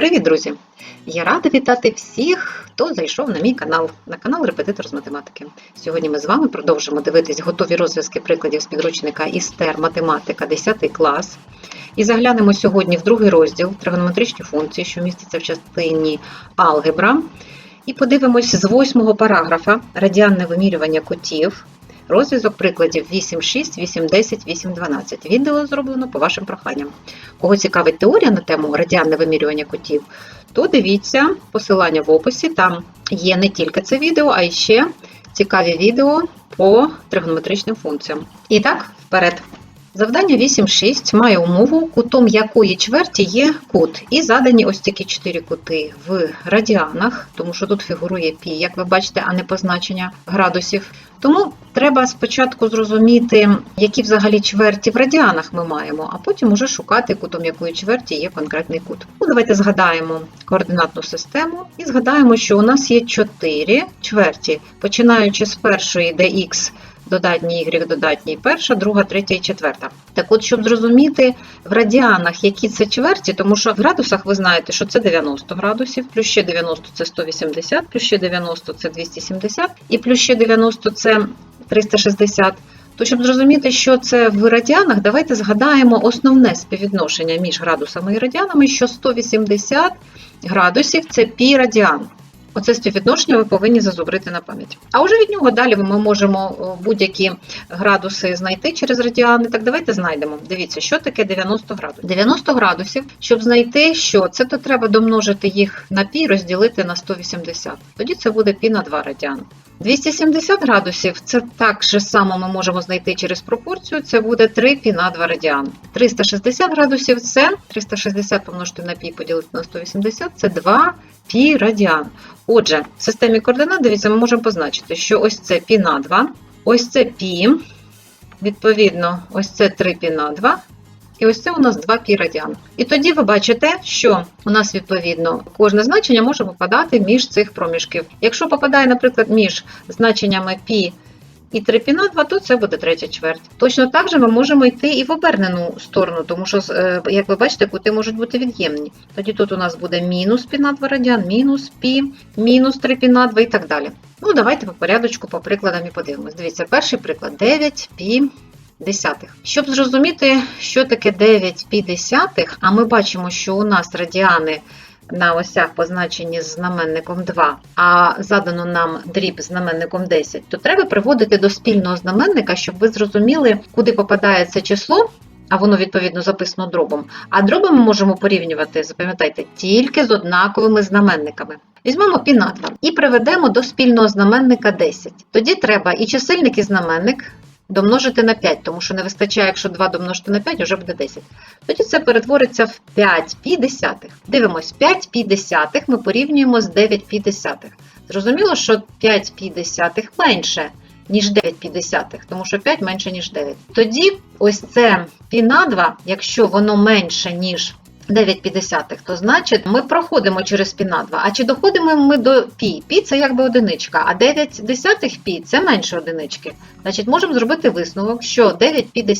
Привіт, друзі! Я рада вітати всіх, хто зайшов на мій канал, на канал Репетитор з математики. Сьогодні ми з вами продовжимо дивитись готові розв'язки прикладів з підручника Істер Математика 10 клас. І заглянемо сьогодні в другий розділ тригонометричні функції, що міститься в частині алгебра. І подивимось з восьмого параграфа радіанне вимірювання кутів. Розв'язок прикладів 8.6, 8.10, 8.12. Відео зроблено по вашим проханням. Кого цікавить теорія на тему радіанне вимірювання котів, то дивіться посилання в описі. Там є не тільки це відео, а й ще цікаві відео по тригонометричним функціям. І так, вперед. Завдання 8.6 має умову, кутом якої чверті є кут. І задані ось такі чотири кути в радіанах, тому що тут фігурує пі, як ви бачите, а не позначення градусів. Тому треба спочатку зрозуміти, які взагалі чверті в радіанах ми маємо, а потім уже шукати, кутом якої чверті є конкретний кут. Ну, Давайте згадаємо координатну систему і згадаємо, що у нас є чотири чверті, починаючи з першої, де х додатній y, додатній перша, друга, третя і четверта. Так от, щоб зрозуміти в радіанах, які це чверті, тому що в градусах ви знаєте, що це 90 градусів, плюс ще 90 це 180, плюс ще 90 це 270, і плюс ще 90 це 360. То, щоб зрозуміти, що це в радіанах, давайте згадаємо основне співвідношення між градусами і радіанами, що 180 градусів це пі радіан. Оце співвідношення ви повинні зазубрити на пам'ять. А вже від нього далі ми можемо будь-які градуси знайти через радіани. Так давайте знайдемо. Дивіться, що таке 90 градусів. 90 градусів, щоб знайти, що це, то треба домножити їх на пі, розділити на 180. Тоді це буде пі на 2 радіан. 270 градусів це так же само ми можемо знайти через пропорцію, це буде 3 пі на 2 радіан. 360 градусів це 360 помножити на пі поділити на 180 це 2 пі радіан. Отже, в системі координат, дивіться, ми можемо позначити, що ось це пі на 2, ось це пі, відповідно, ось це 3 пі на 2, і ось це у нас 2 пі радіан. І тоді ви бачите, що у нас, відповідно, кожне значення може попадати між цих проміжків. Якщо попадає, наприклад, між значеннями пі і 3 пі на 2, то це буде третя чверть. Точно так же ми можемо йти і в обернену сторону, тому що, як ви бачите, кути можуть бути від'ємні. Тоді тут у нас буде мінус пі на 2 радіан, мінус пі, мінус 3 пі на 2 і так далі. Ну, давайте по порядочку, по прикладам і подивимось. Дивіться, перший приклад 9 пі десятих. Щоб зрозуміти, що таке 9 пі десятих, а ми бачимо, що у нас радіани на осях позначені з знаменником 2, а задано нам дріб знаменником 10, то треба приводити до спільного знаменника, щоб ви зрозуміли, куди попадає це число. А воно відповідно записано дробом. А дроби ми можемо порівнювати, запам'ятайте, тільки з однаковими знаменниками. Візьмемо пі на 2 і приведемо до спільного знаменника 10. Тоді треба і чисельник, і знаменник домножити на 5, тому що не вистачає, якщо 2 домножити на 5, вже буде 10. Тоді це перетвориться в 5 пі. Дивимось, 5 пі ми порівнюємо з 9 пі. Зрозуміло, що 5 пі менше, ніж 9 пі тому що 5 менше, ніж 9. Тоді ось це пі на 2, якщо воно менше, ніж 9,5, то значить ми проходимо через пі на 2. А чи доходимо ми до пі? Пі це якби одиничка, а 9 десятих пі це менше одинички. Значить, можемо зробити висновок, що 9 пі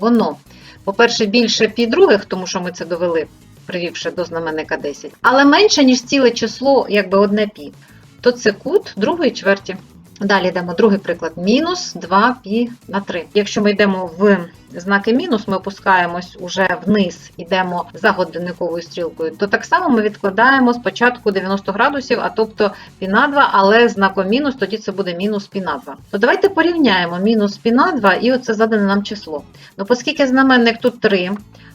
воно, по-перше, більше пі других, тому що ми це довели, привівши до знаменника 10, але менше, ніж ціле число, якби одне пі. То це кут другої чверті. Далі йдемо другий приклад. Мінус 2 пі на 3. Якщо ми йдемо в знаки мінус, ми опускаємось уже вниз, йдемо за годинниковою стрілкою, то так само ми відкладаємо спочатку 90 градусів, а тобто пі на 2, але знаком мінус, тоді це буде мінус пі на 2. То давайте порівняємо мінус пі на 2 і оце задане нам число. Ну, оскільки знаменник тут 3,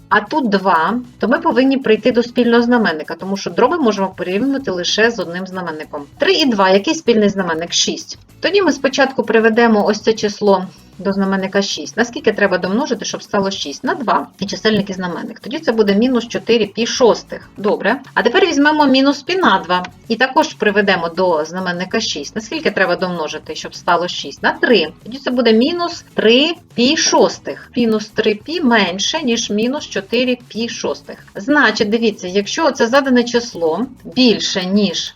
а тут 2, то ми повинні прийти до спільного знаменника, тому що дроби можемо порівнювати лише з одним знаменником. 3 і 2, який спільний знаменник? 6. Тоді ми спочатку приведемо ось це число до знаменника 6. Наскільки треба домножити, щоб стало 6? На 2 і чисельник і знаменник. Тоді це буде мінус 4 пі шостих. Добре. А тепер візьмемо мінус пі на 2 і також приведемо до знаменника 6. Наскільки треба домножити, щоб стало 6? На 3. Тоді це буде мінус 3 пі шостих. Мінус 3 пі менше, ніж мінус 4 пі шостих. Значить, дивіться, якщо це задане число більше, ніж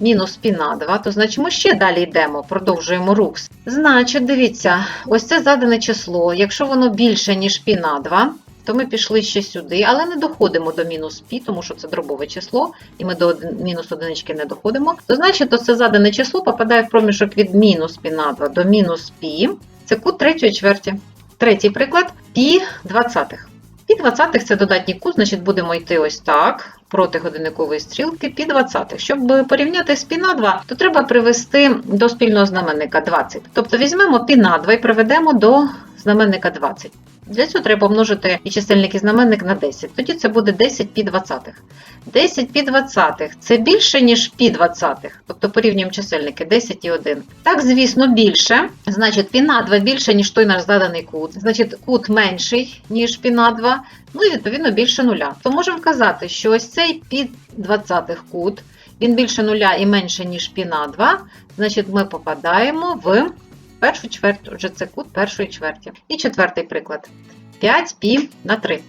мінус пі на 2, то значить ми ще далі йдемо, продовжуємо рух. Значить, дивіться, ось це задане число. Якщо воно більше, ніж пі на 2, то ми пішли ще сюди, але не доходимо до мінус пі, тому що це дробове число, і ми до мінус одинички не доходимо. То значить, то це задане число попадає в проміжок від мінус пі на 2 до мінус пі. Це кут третьої чверті. Третій приклад пі двадцятих. Пі двадцятих це додатній кут, значить будемо йти ось так, проти годинникової стрілки пі двадцятих. Щоб порівняти з пі на 2, то треба привести до спільного знаменника 20. Тобто візьмемо пі на 2 і приведемо до знаменника 20. Для цього треба помножити і чисельник і знаменник на 10. Тоді це буде 10 пі двадцятих. 10 пі двадцятих це більше, ніж пі двадцятих. Тобто порівнюємо чисельники 10 і 1. Так, звісно, більше. Значить, пі на 2 більше, ніж той наш заданий кут. Значить, кут менший, ніж пі на 2, ну і відповідно більше нуля. То можемо вказати, що ось цей пі двадцятих кут, він більше нуля і менше, ніж пі на 2, значить ми попадаємо в першу чверть, отже, це кут першої чверті. І четвертий приклад. 5 пі на 3.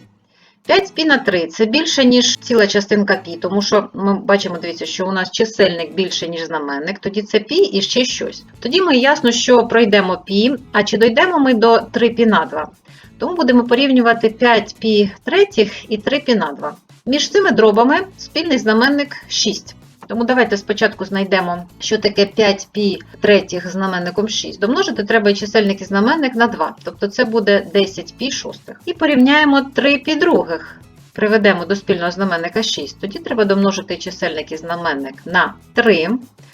5 пі на 3 це більше, ніж ціла частинка пі, тому що ми бачимо, дивіться, що у нас чисельник більше, ніж знаменник, тоді це пі і ще щось. Тоді ми ясно, що пройдемо пі, а чи дійдемо ми до 3 пі на 2. Тому будемо порівнювати 5 пі третіх і 3 пі на 2. Між цими дробами спільний знаменник 6. Тому давайте спочатку знайдемо, що таке 5 пі третіх знаменником 6. Домножити треба і чисельник і знаменник на 2. Тобто це буде 10 пі шостих. І порівняємо 3 пі других. Приведемо до спільного знаменника 6. Тоді треба домножити чисельник і знаменник на 3.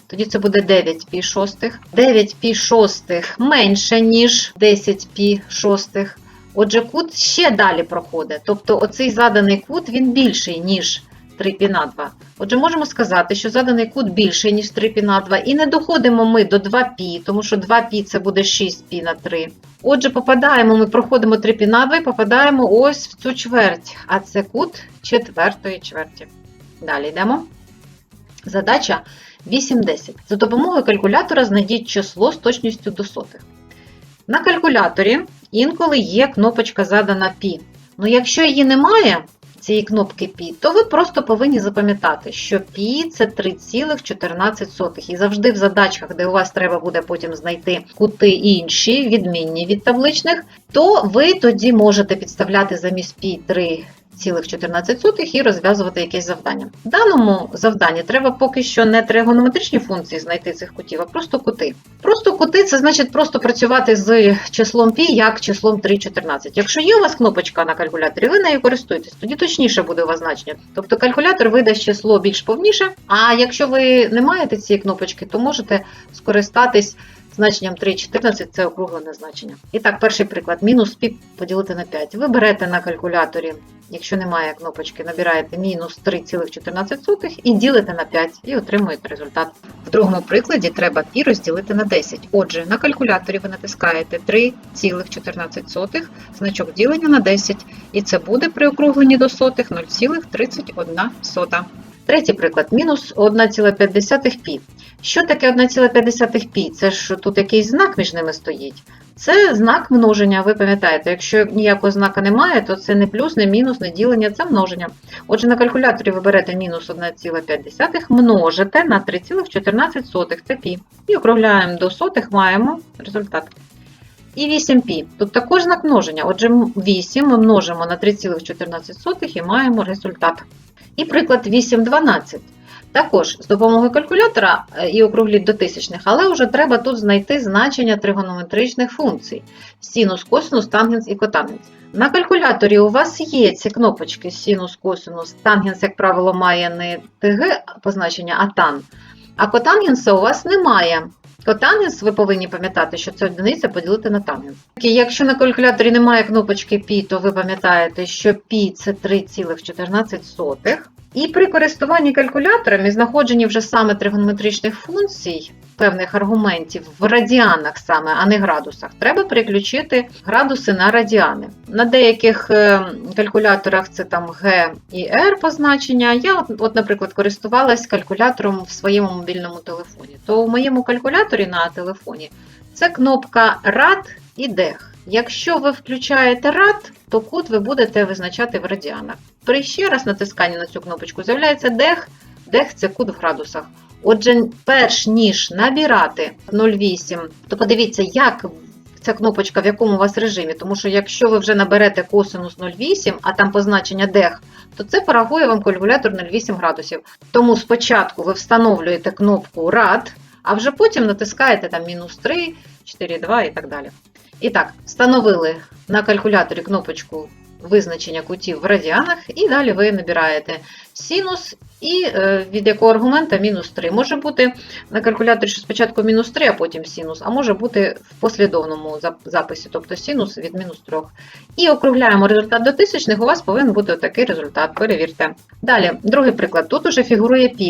Тоді це буде 9 пі шостих. 9 пі шостих менше, ніж 10 пі шостих. Отже, кут ще далі проходить. Тобто оцей заданий кут він більший, ніж 3 пі на 2. Отже, можемо сказати, що заданий кут більший, ніж 3 пі на 2, і не доходимо ми до 2 пі, тому що 2 пі це буде 6 пі на 3. Отже, попадаємо, ми проходимо 3 пі на 2 і попадаємо ось в цю чверть, а це кут четвертої чверті. Далі йдемо. Задача 8-10. За допомогою калькулятора знайдіть число з точністю до сотих. На калькуляторі інколи є кнопочка задана пі. Ну, якщо її немає, цієї кнопки пі, то ви просто повинні запам'ятати, що пі це 3,14. І завжди в задачках, де у вас треба буде потім знайти кути інші, відмінні від табличних, то ви тоді можете підставляти замість пі 3. 0,14 і розв'язувати якесь завдання. В даному завданні треба поки що не тригонометричні функції знайти цих кутів, а просто кути. Просто кути це значить просто працювати з числом π як числом 3,14. Якщо є у вас кнопочка на калькуляторі, ви нею користуєтесь, тоді точніше буде у вас значення. Тобто калькулятор видасть число більш повніше, а якщо ви не маєте цієї кнопочки, то можете скористатись значенням 3,14 це округлене значення. І так, перший приклад: мінус пі поділити на 5. Ви берете на калькуляторі, якщо немає кнопочки, набираєте мінус 3,14 і ділите на 5 і отримуєте результат. В другому прикладі треба пі розділити на 10. Отже, на калькуляторі ви натискаєте 3,14, значок ділення на 10, і це буде при округленні до сотих 0,31. Третій приклад мінус 1,5 пі. Що таке 1,5 пі? Це ж тут якийсь знак між ними стоїть. Це знак множення. Ви пам'ятаєте, якщо ніякого знака немає, то це не плюс, не мінус, не ділення, це множення. Отже, на калькуляторі ви берете мінус 1,5, множите на 3,14 це пі. І округляємо до сотих, маємо результат. І 8 пі. Тут також знак множення. Отже, 8 ми множимо на 3,14 і маємо результат. І приклад 8,12. Також з допомогою калькулятора е, і округліть до тисячних, але вже треба тут знайти значення тригонометричних функцій: синус, косинус, тангенс і котангенс. На калькуляторі у вас є ці кнопочки синус, косинус, тангенс, як правило, має не ТГ позначення, а тан. А котангенса у вас немає. Котангенс, ви повинні пам'ятати, що це одиниця поділити на тангенс. Якщо на калькуляторі немає кнопочки π, то ви пам'ятаєте, що π це 3,14. І при користуванні калькулятором і знаходженні вже саме тригонометричних функцій, певних аргументів в радіанах саме, а не градусах, треба переключити градуси на радіани. На деяких е, калькуляторах це там Г і R позначення. Я, от, от, наприклад, користувалась калькулятором в своєму мобільному телефоні. То у моєму калькуляторі на телефоні це кнопка рад і дех. Якщо ви включаєте рад, то кут ви будете визначати в радіанах. При ще раз натисканні на цю кнопочку з'являється дех. Дех це кут в градусах. Отже, перш ніж набирати 0,8, то подивіться, як ця кнопочка в якому у вас режимі, тому що якщо ви вже наберете косинус 0,8, а там позначення дех, то це порахує вам калькулятор 0,8 градусів. Тому спочатку ви встановлюєте кнопку рад, а вже потім натискаєте там мінус 3, 4,2 і так далі. І так, встановили на калькуляторі кнопочку визначення кутів в радіанах, і далі ви набираєте синус і е, від якого аргумента мінус 3. Може бути на калькуляторі, що спочатку мінус 3, а потім синус, а може бути в послідовному записі, тобто синус від мінус 3. І округляємо результат до тисячних, у вас повинен бути такий результат, перевірте. Далі, другий приклад. Тут уже фігурує π,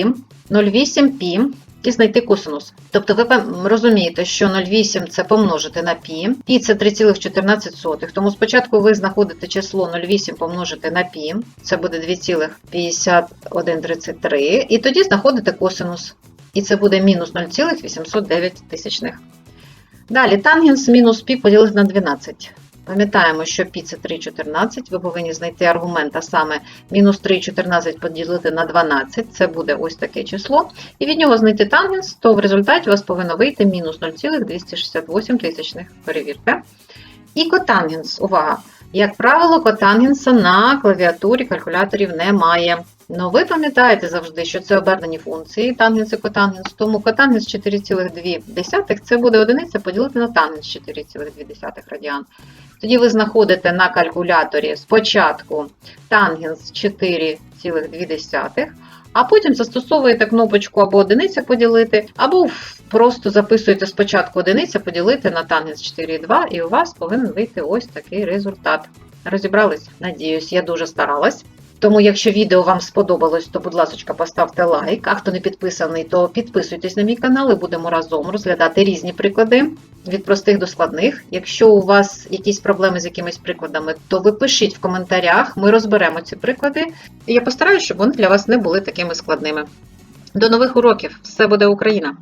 0,8 π, і знайти косинус. Тобто ви розумієте, що 0,8 це помножити на пі, пі це 3,14. Тому спочатку ви знаходите число 0,8 помножити на пі, це буде 2,5133, і тоді знаходите косинус. І це буде мінус 0,809. Далі тангенс мінус пі поділити на 12. Пам'ятаємо, що π це 3,14, ви повинні знайти аргумент, а саме мінус 3,14 поділити на 12, це буде ось таке число. І від нього знайти тангенс, то в результаті у вас повинно вийти мінус 0,268 тисячних. Перевірте. І котангенс, увага! Як правило, котангенса на клавіатурі калькуляторів немає. Ну, ви пам'ятаєте завжди, що це обернені функції, тангенс і котангенс, тому котангенс 4,2 це буде одиниця поділити на тангенс 4,2 радіан. Тоді ви знаходите на калькуляторі спочатку тангенс 4,2, а потім застосовуєте кнопочку або одиниця поділити, або просто записуєте спочатку одиниця поділити на тангенс 4,2, і у вас повинен вийти ось такий результат. Розібрались? Надіюсь, я дуже старалась. Тому, якщо відео вам сподобалось, то, будь ласка, поставте лайк. А хто не підписаний, то підписуйтесь на мій канал і будемо разом розглядати різні приклади від простих до складних. Якщо у вас якісь проблеми з якимись прикладами, то ви пишіть в коментарях, ми розберемо ці приклади. І я постараюся, щоб вони для вас не були такими складними. До нових уроків! Все буде Україна!